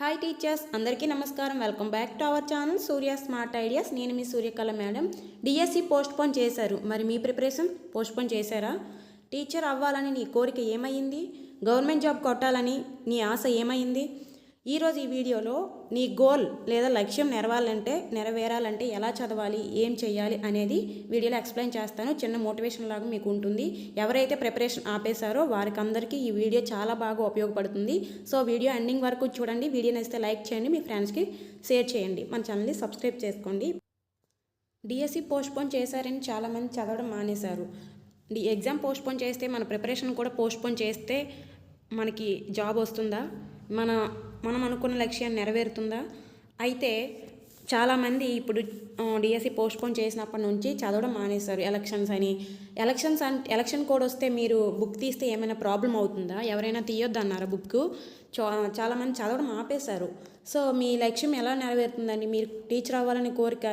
Hi teachers అందరికీ నమస్కారం. Welcome back to our channel Surya smart ideas. నేను మీ Suryakala madam. DSC postpone చేశారు. మరి మీ ప్రిపరేషన్ పోస్ట్ పోన్ చేశారా? టీచర్ అవ్వాలని నీ కోరిక ఏమైంది గవర్నమెంట్ జాబ్ కొట్టాలని నీ ఆశ ఏమైంది ఈరోజు ఈ వీడియోలో నీ గోల్ లేదా లక్ష్యం నెరవాలంటే నెరవేరాలంటే ఎలా చదవాలి ఏం చేయాలి అనేది వీడియోలో ఎక్స్ప్లెయిన్ చేస్తాను. చిన్న మోటివేషన్ లాగా మీకు ఉంటుంది. ఎవరైతే ప్రిపరేషన్ ఆపేశారో వారికి అందరికీ ఈ వీడియో చాలా బాగా ఉపయోగపడుతుంది. సో వీడియో ఎండింగ్ వరకు చూడండి. వీడియో నచ్చితే లైక్ చేయండి. మీ ఫ్రెండ్స్కి షేర్ చేయండి. మన ఛానల్ని సబ్స్క్రైబ్ చేసుకోండి. డిఎస్సి పోస్ట్పోన్ చేశారని చాలామంది చదవడం మానేశారు. డి ఎగ్జామ్ పోస్ట్పోన్ చేస్తే మన ప్రిపరేషన్ కూడా పోస్ట్పోన్ చేస్తే మనకి జాబ్ వస్తుందా? మన మనం అనుకున్న లక్ష్యాన్ని నెరవేరుతుందా? అయితే చాలామంది ఇప్పుడు డిఎస్సి పోస్ట్పోన్ చేసినప్పటి నుంచి చదవడం మానేశారు. ఎలక్షన్స్ అని. ఎలక్షన్స్ అన్ ఎలక్షన్ కోడ్ వస్తే మీరు బుక్ తీస్తే ఏమైనా ప్రాబ్లం అవుతుందా? ఎవరైనా తీయొద్దు అన్నారా బుక్ చో చాలామంది చదవడం ఆపేశారు. సో మీ లక్ష్యం ఎలా నెరవేరుతుందండి? మీరు టీచర్ అవ్వాలని కోరిక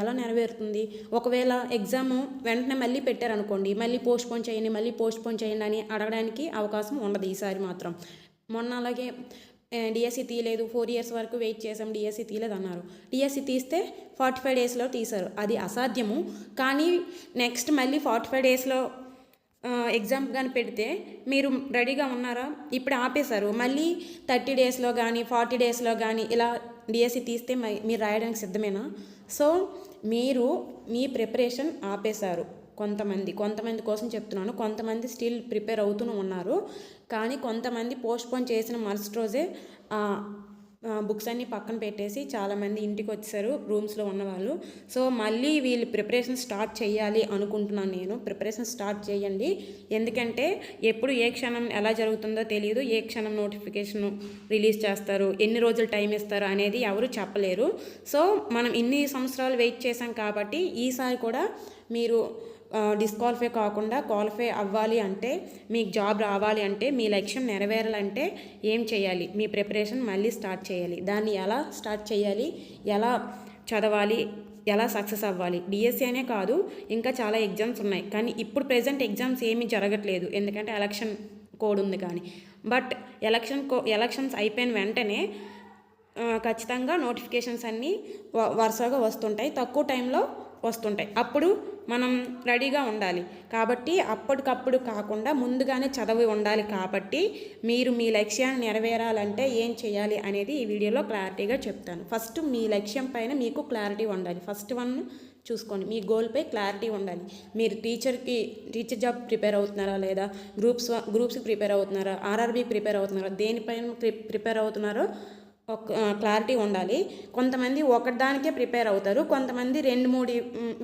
ఎలా నెరవేరుతుంది? ఒకవేళ ఎగ్జామ్ వెంటనే మళ్ళీ పెట్టారనుకోండి మళ్ళీ పోస్ట్పోన్ చేయండి మళ్ళీ పోస్ట్పోన్ చేయండి అని అడగడానికి అవకాశం ఉండదు ఈసారి మాత్రం. మొన్న అలాగే డిఎస్సి తీయలేదు. ఫోర్ ఇయర్స్ వరకు వెయిట్ చేసాం డిఎస్సి తీయలేదు అన్నారు డిఎస్సి తీస్తే ఫార్టీ ఫైవ్ డేస్లో తీశారు. అది అసాధ్యము. కానీ నెక్స్ట్ మళ్ళీ ఫార్టీ ఫైవ్ డేస్లో ఎగ్జామ్ కానీ పెడితే మీరు రెడీగా ఉన్నారా? ఇప్పుడు ఆపేశారు. మళ్ళీ థర్టీ డేస్లో కానీ ఫార్టీ డేస్లో కానీ ఇలా డిఎస్సి తీస్తే మీరు రాయడానికి సిద్ధమేనా? సో మీరు మీ ప్రిపరేషన్ ఆపేశారు. కొంతమంది కొంతమంది కోసం చెప్తున్నాను. కొంతమంది స్టిల్ ప్రిపేర్ అవుతూనే ఉన్నారు. కానీ కొంతమంది పోస్ట్పోన్ చేసిన మరుసటి రోజే బుక్స్ అన్నీ పక్కన పెట్టేసి చాలామంది ఇంటికి వచ్చారు రూమ్స్లో ఉన్నవాళ్ళు. సో మళ్ళీ వీళ్ళు ప్రిపరేషన్ స్టార్ట్ చేయాలి అనుకుంటున్నాను నేను. ప్రిపరేషన్ స్టార్ట్ చేయండి. ఎందుకంటే ఎప్పుడు ఏ క్షణం ఎలా జరుగుతుందో తెలియదు ఏ క్షణం నోటిఫికేషన్ రిలీజ్ చేస్తారు ఎన్ని రోజులు టైం ఇస్తారు అనేది ఎవరు చెప్పలేరు. సో మనం ఇన్ని సంవత్సరాలు వెయిట్ చేసాం కాబట్టి ఈసారి కూడా మీరు డిస్క్వాలిఫై కాకుండా క్వాలిఫై అవ్వాలి అంటే మీకు జాబ్ రావాలి అంటే మీ లక్ష్యం నెరవేరాలంటే ఏం చేయాలి? మీ ప్రిపరేషన్ మళ్ళీ స్టార్ట్ చేయాలి. దాన్ని ఎలా స్టార్ట్ చేయాలి? ఎలా చదవాలి? ఎలా సక్సెస్ అవ్వాలి? డిఎస్సీ అనే కాదు ఇంకా చాలా ఎగ్జామ్స్ ఉన్నాయి. కానీ ఇప్పుడు ప్రజెంట్ ఎగ్జామ్స్ ఏమీ జరగట్లేదు. ఎందుకంటే ఎలక్షన్ కోడ్ ఉంది కానీ. బట్ ఎలక్షన్ కో ఎలక్షన్స్ అయిపోయిన వెంటనే ఖచ్చితంగా నోటిఫికేషన్స్ అన్నీ వ- వరుసగా వస్తుంటాయి. తక్కువ టైంలో వస్తుంటాయి. అప్పుడు మనం రెడీగా ఉండాలి. కాబట్టి అప్పటికప్పుడు కాకుండా ముందుగానే చదివి ఉండాలి కాబట్టి మీరు మీ లక్ష్యాన్ని నెరవేరాలంటే ఏం చేయాలి అనేది ఈ వీడియోలో క్లారిటీగా చెప్తాను. ఫస్ట్ మీ లక్ష్యం పైన మీకు క్లారిటీ ఉండాలి. ఫస్ట్ వన్ చూసుకోండి. మీ గోల్పై క్లారిటీ ఉండాలి. మీరు టీచర్కి టీచర్ జాబ్ ప్రిపేర్ అవుతున్నారా లేదా? గ్రూప్స్ గ్రూప్స్కి ప్రిపేర్ అవుతున్నారా? ఆర్ఆర్బీ ప్రిపేర్ అవుతున్నారా? దేనిపైన ప్రిపేర్ అవుతున్నారో క్లారిటీ ఉండాలి. కొంతమంది ఒకదానికే ప్రిపేర్ అవుతారు. కొంతమంది రెండు మూడు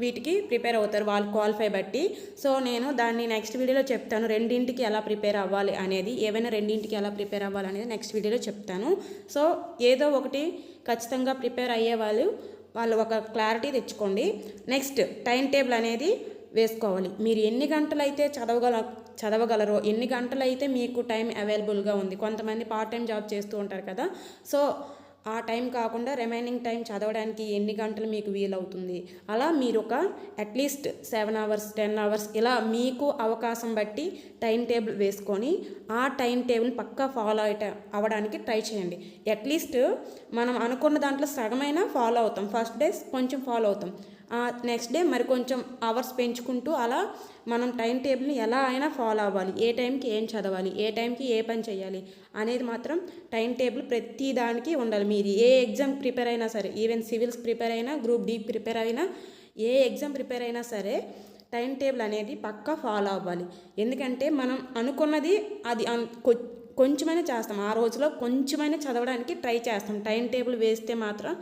వీటికి ప్రిపేర్ అవుతారు. వాళ్ళు క్వాలిఫై బట్టి. సో నేను దాన్ని నెక్స్ట్ వీడియోలో చెప్తాను. రెండింటికి ఎలా ప్రిపేర్ అవ్వాలి అనేది ఏవైనా రెండింటికి ఎలా ప్రిపేర్ అవ్వాలి అనేది నెక్స్ట్ వీడియోలో చెప్తాను. సో ఏదో ఒకటి ఖచ్చితంగా ప్రిపేర్ అయ్యే వాళ్ళు వాళ్ళు ఒక క్లారిటీ తెచ్చుకోండి. నెక్స్ట్ టైం టేబుల్ అనేది వేసుకోవాలి. మీరు ఎన్ని గంటలు అయితే చదవగల చదవగలరో ఎన్ని గంటలు అయితే మీకు టైం అవైలబుల్గా ఉంది కొంతమంది పార్ట్ టైం జాబ్ చేస్తూ ఉంటారు కదా. సో ఆ టైం కాకుండా రిమైనింగ్ టైం చదవడానికి ఎన్ని గంటలు మీకు వీలవుతుంది? అలా మీరు ఒక at least seven hours ten hours ఇలా మీకు అవకాశం బట్టి టైం టేబుల్ వేసుకొని ఆ టైం టేబుల్ పక్కా ఫాలో అయ్యట అవ్వడానికి ట్రై చేయండి. అట్లీస్ట్ మనం అనుకున్న దాంట్లో సగమైనా ఫాలో అవుతాం. ఫస్ట్ డేస్ కొంచెం ఫాలో అవుతాం. నెక్స్ట్ డే మరి కొంచెం అవర్స్ పెంచుకుంటూ అలా మనం టైం టేబుల్ని ఎలా అయినా ఫాలో అవ్వాలి. ఏ టైంకి ఏం చదవాలి ఏ టైంకి ఏ పని చేయాలి అనేది మాత్రం టైం టేబుల్ ప్రతి దానికి ఉండాలి. మీరు ఏ ఎగ్జామ్ ప్రిపేర్ అయినా సరే ఈవెన్ సివిల్స్ ప్రిపేర్ అయినా గ్రూప్ డి ప్రిపేర్ అయినా ఏ ఎగ్జామ్ ప్రిపేర్ అయినా సరే టైం టేబుల్ అనేది పక్కా ఫాలో అవ్వాలి. ఎందుకంటే మనం అనుకున్నది అది కొంచెమైనా చేస్తాం. ఆ రోజులో కొంచెమైనా చదవడానికి ట్రై చేస్తాం. టైం టేబుల్ వేస్తే మాత్రం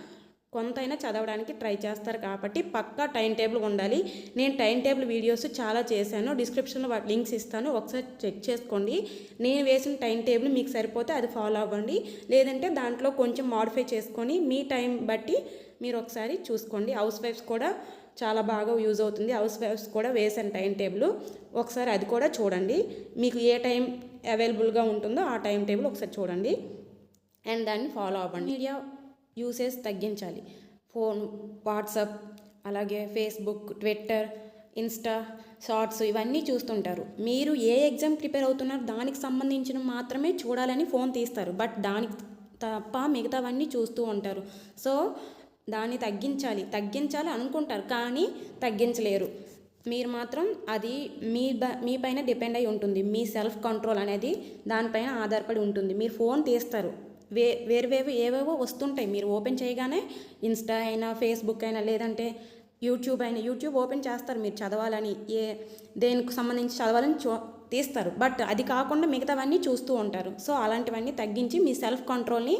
కొంతైనా చదవడానికి ట్రై చేస్తారు కాబట్టి పక్కా టైం టేబుల్ ఉండాలి. నేను టైం టేబుల్ వీడియోస్ చాలా చేశాను. డిస్క్రిప్షన్లో లింక్స్ ఇస్తాను. ఒకసారి చెక్ చేసుకోండి. నేను వేసిన టైం టేబుల్ మీకు సరిపోతే అది ఫాలో అవ్వండి. లేదంటే దాంట్లో కొంచెం మాడిఫై చేసుకొని మీ టైం బట్టి మీరు ఒకసారి చూసుకోండి. హౌస్ వైఫ్స్ కూడా చాలా బాగా యూజ్ అవుతుంది. హౌస్ వైఫ్స్ కూడా వేసాను టైం టేబుల్. ఒకసారి అది కూడా చూడండి. మీకు ఏ టైం అవైలబుల్గా ఉంటుందో ఆ టైం టేబుల్ ఒకసారి చూడండి. అండ్ దాన్ని ఫాలో అవ్వండి. మీడియా యూసేజ్ తగ్గించాలి. ఫోన్ వాట్సాప్ అలాగే ఫేస్బుక్ ట్విట్టర్ ఇన్స్టా షార్ట్స్ ఇవన్నీ చూస్తుంటారు. మీరు ఏ ఎగ్జామ్ ప్రిపేర్ అవుతున్నారో దానికి సంబంధించిన మాత్రమే చూడాలని ఫోన్ తీస్తారు. బట్ దానికి తప్ప మిగతావన్నీ చూస్తూ ఉంటారు. సో దాన్ని తగ్గించాలి. తగ్గించాలి అనుకుంటారు కానీ తగ్గించలేరు. మీరు మాత్రం అది మీ బ మీ పైన డిపెండ్ అయి ఉంటుంది. మీ సెల్ఫ్ కంట్రోల్ అనేది దానిపైన ఆధారపడి ఉంటుంది. మీరు ఫోన్ తీస్తారు. వే వేరు వేరు ఏవేవో వస్తుంటాయి. మీరు ఓపెన్ చేయగానే ఇన్స్టా అయినా ఫేస్బుక్ అయినా లేదంటే యూట్యూబ్ అయినా యూట్యూబ్ ఓపెన్ చేస్తారు మీరు చదవాలని. ఏ దేనికి సంబంధించి చదవాలని చూ తీస్తారు. బట్ అది కాకుండా మిగతావన్నీ చూస్తూ ఉంటారు. సో అలాంటివన్నీ తగ్గించి మీ సెల్ఫ్ కంట్రోల్ని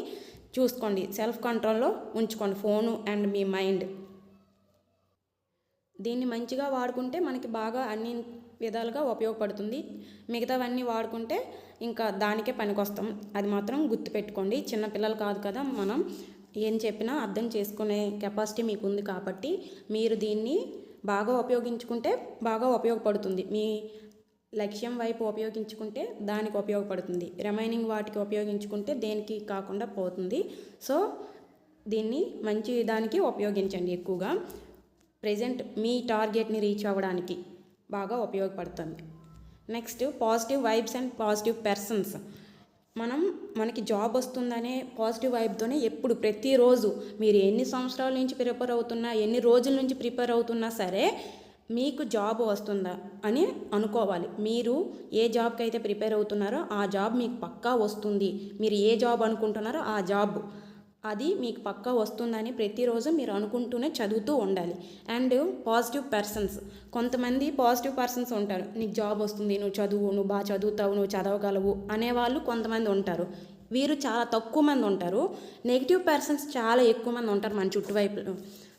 చూసుకోండి. సెల్ఫ్ కంట్రోల్లో ఉంచుకోండి. ఫోను అండ్ మీ మైండ్. దీన్ని మంచిగా వాడుకుంటే మనకి బాగా అన్ని విధాలుగా ఉపయోగపడుతుంది. మిగతావన్నీ వాడుకుంటే ఇంకా దానికే పనికొస్తాం. అది మాత్రం గుర్తుపెట్టుకోండి. చిన్నపిల్లలు కాదు కదా మనం ఏం చెప్పినా అర్థం చేసుకునే కెపాసిటీ మీకు ఉంది కాబట్టి మీరు దీన్ని బాగా ఉపయోగించుకుంటే బాగా ఉపయోగపడుతుంది. మీ లక్ష్యం వైపు ఉపయోగించుకుంటే దానికి ఉపయోగపడుతుంది. రిమైనింగ్ వాటికి ఉపయోగించుకుంటే దేనికి కాకుండా పోతుంది. సో దీన్ని మంచి దానికి ఉపయోగించండి ఎక్కువగా. ప్రజెంట్ మీ టార్గెట్ని రీచ్ అవ్వడానికి. బాగా ఉపయోగపడుతుంది. Next positive vibes and positive persons మనం మనకి జాబ్ వస్తుందనే పాజిటివ్ వైబ్తోనే ఎప్పుడు ప్రతిరోజు మీరు ఎన్ని సంవత్సరాల నుంచి ప్రిపేర్ అవుతున్నా ఎన్ని రోజుల నుంచి ప్రిపేర్ అవుతున్నా సరే మీకు జాబ్ వస్తుందా అని అనుకోవాలి. మీరు ఏ జాబ్కి అయితే ప్రిపేర్ అవుతున్నారో ఆ జాబ్ మీకు పక్కా వస్తుంది. మీరు ఏ జాబ్ అనుకుంటున్నారో ఆ జాబ్ అది మీకు పక్కా వస్తుందని ప్రతిరోజు మీరు అనుకుంటూనే చదువుతూ ఉండాలి. అండ్ పాజిటివ్ పర్సన్స్ కొంతమంది పాజిటివ్ పర్సన్స్ ఉంటారు. నీకు జాబ్ వస్తుంది నువ్వు చదువు నువ్వు బాగా చదువుతావు నువ్వు చదవగలవు అనేవాళ్ళు కొంతమంది ఉంటారు. వీరు చాలా తక్కువ మంది ఉంటారు. నెగిటివ్ పర్సన్స్ చాలా ఎక్కువ మంది ఉంటారు మన చుట్టువైపు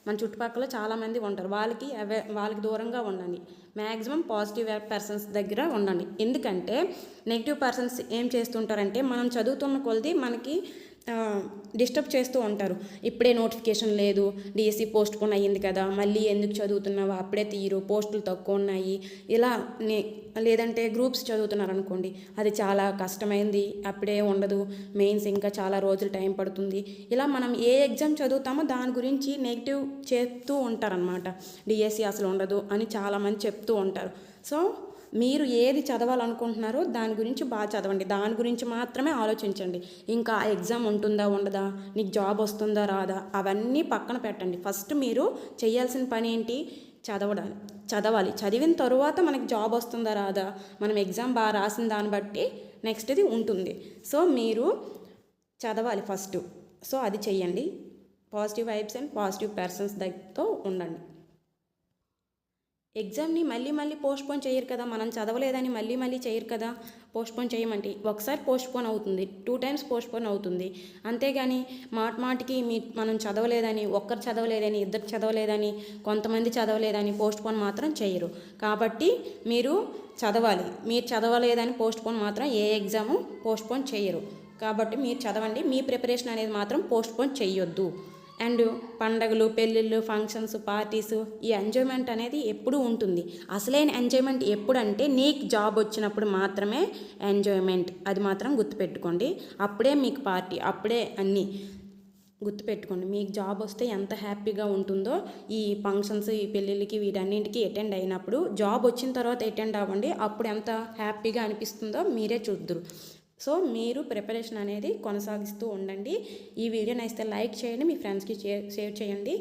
మన చుట్టుపక్కల చాలామంది ఉంటారు. వాళ్ళకి అవే వాళ్ళకి దూరంగా ఉండండి. మ్యాక్సిమం పాజిటివ్ పర్సన్స్ దగ్గర ఉండండి. ఎందుకంటే నెగిటివ్ పర్సన్స్ ఏం చేస్తుంటారంటే మనం చదువుతున్న కొలది మనకి డిస్టర్బ్ చేస్తూ ఉంటారు. ఇప్పుడే నోటిఫికేషన్ లేదు డిఎస్సి పోస్ట్ పోన్ అయ్యింది కదా మళ్ళీ ఎందుకు చదువుతున్నావు? అప్పుడే తీరు పోస్టులు తక్కువ ఉన్నాయి. ఇలా లేదంటే గ్రూప్స్ చదువుతున్నారు అనుకోండి అది చాలా కష్టమైంది అప్పుడే ఉండదు. మెయిన్స్ ఇంకా చాలా రోజులు టైం పడుతుంది. ఇలా మనం ఏ ఎగ్జామ్ చదువుతామో దాని గురించి నెగిటివ్ చెప్తూ ఉంటారనమాట డిఎస్సి అసలు ఉండదు అని చాలామంది చెప్తూ ఉంటారు. సో మీరు ఏది చదవాలనుకుంటున్నారో దాని గురించి బాగా చదవండి. దాని గురించి మాత్రమే ఆలోచించండి. ఇంకా ఆ ఎగ్జామ్ ఉంటుందా ఉండదా నీకు జాబ్ వస్తుందా రాదా అవన్నీ పక్కన పెట్టండి. ఫస్ట్ మీరు చేయాల్సిన పని ఏంటి? చదవడాలి. చదవాలి. చదివిన తరువాత మనకి జాబ్ వస్తుందా రాదా? మనం ఎగ్జామ్ బాగా రాసిన దాన్ని బట్టి నెక్స్ట్ది ఉంటుంది. సో మీరు చదవాలి ఫస్ట్. సో అది చెయ్యండి. Positive vibes and positive persons దగ్గరతో ఉండండి. ఎగ్జామ్ని మళ్ళీ మళ్ళీ పోస్ట్పోన్ చేయరు కదా మనం చదవలేదని మళ్ళీ మళ్ళీ చేయరు కదా పోస్ట్పోన్ చేయమంటే. ఒకసారి పోస్ట్పోన్ అవుతుంది టూ టైమ్స్ పోస్ట్పోన్ అవుతుంది. అంతేగాని మాట మాటికి మీ మనం చదవలేదని ఒక్కరు చదవలేదని ఇద్దరు చదవలేదని కొంతమంది చదవలేదని పోస్ట్పోన్ మాత్రం చేయరు. కాబట్టి మీరు చదవాలి. మీరు చదవలేదని పోస్ట్పోన్ మాత్రం ఏ ఎగ్జాము పోస్ట్పోన్ చేయరు. కాబట్టి మీరు చదవండి మీ ప్రిపరేషన్ అనేది మాత్రం పోస్ట్పోన్ చేయొద్దు అండ్ పండగలు పెళ్ళిళ్ళు ఫంక్షన్స్ పార్టీస్ ఈ ఎంజాయ్మెంట్ అనేది ఎప్పుడూ ఉంటుంది. అసలైన ఎంజాయ్మెంట్ ఎప్పుడంటే నీకు జాబ్ వచ్చినప్పుడు మాత్రమే ఎంజాయ్మెంట్. అది మాత్రం గుర్తుపెట్టుకోండి. అప్పుడే మీకు పార్టీ అప్పుడే అన్నీ గుర్తుపెట్టుకోండి. మీకు జాబ్ వస్తే ఎంత హ్యాపీగా ఉంటుందో ఈ ఫంక్షన్స్ ఈ పెళ్ళిళ్ళకి వీటన్నింటికి అటెండ్ అయినప్పుడు జాబ్ వచ్చిన తర్వాత అటెండ్ అవ్వండి. అప్పుడు ఎంత హ్యాపీగా అనిపిస్తుందో మీరే చూద్దరు. సో మీరు ప్రిపరేషన్ అనేది కొనసాగిస్తూ ఉండండి. ఈ వీడియో అయితే లైక్ చేయండి మీ ఫ్రెండ్స్కి షేర్ చేయండి.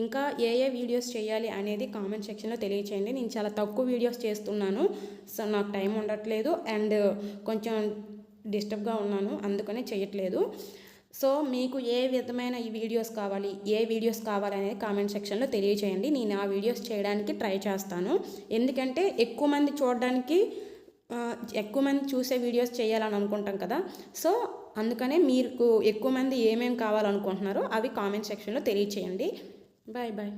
ఇంకా ఏ ఏ వీడియోస్ చేయాలి అనేది కామెంట్ సెక్షన్లో తెలియచేయండి. నేను చాలా తక్కువ వీడియోస్ చేస్తున్నాను సో నాకు టైం ఉండట్లేదు అండ్ కొంచెం డిస్టర్బ్గా ఉన్నాను అందుకనే చేయట్లేదు. సో మీకు ఏ విధమైన ఈ వీడియోస్ కావాలి ఏ వీడియోస్ కావాలి అనేది కామెంట్ సెక్షన్లో తెలియచేయండి. నేను ఆ వీడియోస్ చేయడానికి ట్రై చేస్తాను. ఎందుకంటే ఎక్కువ మంది చూడడానికి ఎక్కువ మంది చూసే వీడియోస్ చేయాలని అనుకుంటాం కదా. సో అందుకనే మీకు ఎక్కువ మంది ఏమేమి కావాలనుకుంటున్నారో అవి కామెంట్ సెక్షన్లో తెలియచేయండి. Bye bye